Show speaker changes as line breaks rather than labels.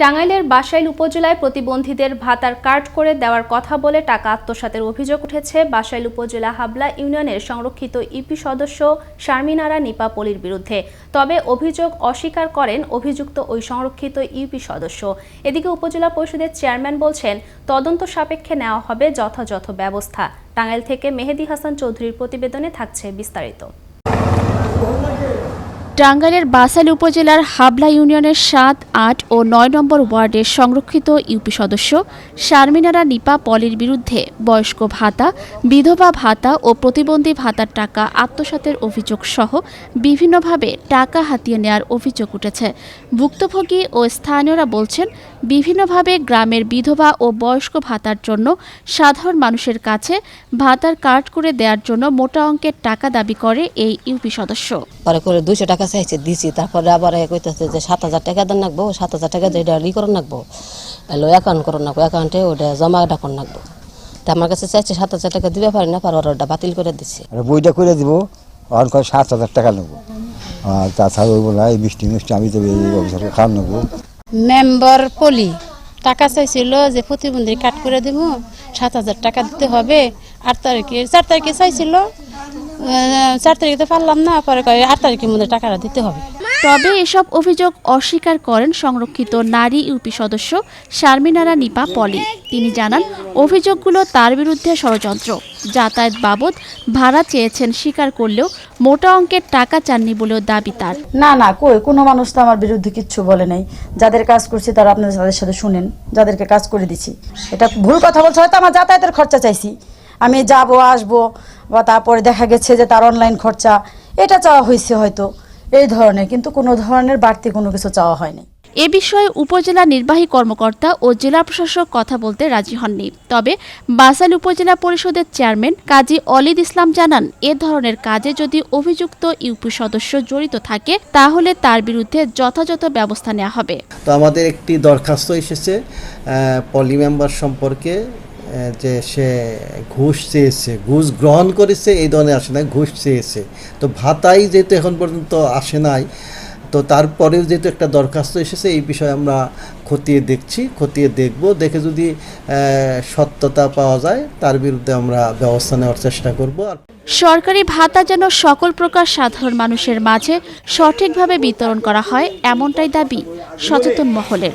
টাঙ্গাইলের বাসাইল উপজেলায় প্রতিবন্ধীদের ভাতার কার্ড করে দেওয়ার কথা বলে টাকা আত্মসাতের অভিযোগ উঠেছে। বাসাইল উপজেলা হাবলা ইউনিয়নের সংরক্ষিত ইপি সদস্য শারমিনারা নিপা পলির বিরুদ্ধে। তবে অভিযোগ অস্বীকার করেন অভিযুক্ত ওই সংরক্ষিত ইউপি সদস্য। এদিকে উপজেলা পরিষদের চেয়ারম্যান বলছেন, তদন্ত সাপেক্ষে নেওয়া হবে যথাযথ ব্যবস্থা। টাঙ্গাইল থেকে মেহেদি হাসান চৌধুরীর প্রতিবেদনে থাকছে বিস্তারিত।
টাঙ্গাইলের বাসাইল উপজেলার হাবলা ইউনিয়নের সাত, আট ও নয় নম্বর ওয়ার্ডের সংরক্ষিত ইউপি সদস্য শারমিনারা নিপা পলির বিরুদ্ধে বয়স্ক ভাতা, বিধবা ভাতা ও প্রতিবন্ধী ভাতার টাকা আত্মসাতের অভিযোগ সহ বিভিন্নভাবে টাকা হাতিয়ে নেয়ার অভিযোগ উঠেছে। ভুক্তভোগী ও স্থানীয়রা বলছেন, বিভিন্নভাবে গ্রামের বিধবা ও বয়স্ক ভাতার জন্য সাধারণ মানুষের কাছে ভাতার কার্ড করে দেওয়ার জন্য মোটা অঙ্কের টাকা দাবি করে এই ইউপি সদস্য।
টাকা চাইছে দিছি তারপরে আবার এ কইতেছে যে সাত হাজার টাকা দেন নাকবো সাত হাজার টাকা দিয়ে এটা ই করুন নাকবো এলো অ্যাকাউন্ট করুন নাকবো অ্যাকাউন্টে ওটা জমা ডাকুন নাকবো। তা আমার কাছে চাইছে সাত হাজার টাকা দিবে পারি না পারবার ওটা বাতিল করে দিছি।
আর বইটা করে দিব আর কয় সাত হাজার টাকা নেব। আর তাছাড়া ওই বলা এই মিষ্টি মিষ্টি আমি তো এই অফিসারকে খাওয়ান নেব।
মেম্বার পলি টাকা চাইছিল যে প্রতিবন্ধী কাট করে দেব সাত হাজার টাকা দিতে হবে। আট তারিখে চার তারিখে চাইছিল চার তারিখে তো পারলাম না পরে কয় আট তারিখের মধ্যে টাকাটা দিতে হবে।
তবে এসব অভিযোগ অস্বীকার করেন সংরক্ষিত নারী ইউপি সদস্য শারমিনারা নিপা পলি। তিনি জানান অভিযোগগুলো তার বিরুদ্ধে ষড়যন্ত্র। যাতায়াত বাবদ ভাড়া চেয়েছেন স্বীকার করলেও মোটা অঙ্কের টাকা চাননি বলেও দাবি তার।
না না কই? কোনো মানুষ তো আমার বিরুদ্ধে কিচ্ছু বলে নাই। যাদের কাজ করছি তারা আপনাদের তাদের সাথে শুনেন যাদেরকে কাজ করে দিছি। এটা ভুল কথা বলছে হয়তো আমার যাতায়াতের খরচা চাইছি। আমি যাব আসব বা তারপরে দেখা গেছে যে তার অনলাইন খরচা এটা চাওয়া হয়েছে হয়তো এই ধরনের কিন্তু কোনো ধরনের বাড়তি কোনো কিছু চাওয়া হয়নি।
এ বিষয়ে উপজেলা নির্বাহী কর্মকর্তা ও জেলা প্রশাসক কথা বলতে রাজি হননি। তবে বাসাইল উপজেলা পরিষদের চেয়ারম্যান কাজী অলিদ ইসলাম জানান এ ধরনের কাজে যদি অভিযুক্ত ইউপি সদস্য জড়িত থাকে তাহলে তার বিরুদ্ধে যথাযথ ব্যবস্থা নেওয়া হবে।
তো আমাদের একটি দরখাস্ত এসেছে পলি মেম্বার সম্পর্কে যে সে ঘুষ চেয়েছে, ঘুষ গ্রহণ করেছে, এই ধরনের আসে নাই ঘুষ চেয়েছে। তো ভাতাই যেহেতু এখন পর্যন্ত আসে নাই, তো তারপরেও যেহেতু একটা দরখাস্ত এসেছে, এই বিষয়ে আমরা খতিয়ে দেখছি, খতিয়ে দেখব, দেখে যদি সত্যতা পাওয়া যায়, তার বিরুদ্ধে আমরা ব্যবস্থা নেওয়ার চেষ্টা করব। আর
সরকারি ভাতা যেন সকল প্রকার সাধারণ মানুষের মাঝে সঠিকভাবে বিতরণ করা হয়, এমনটাই দাবি সচেতন মহলের।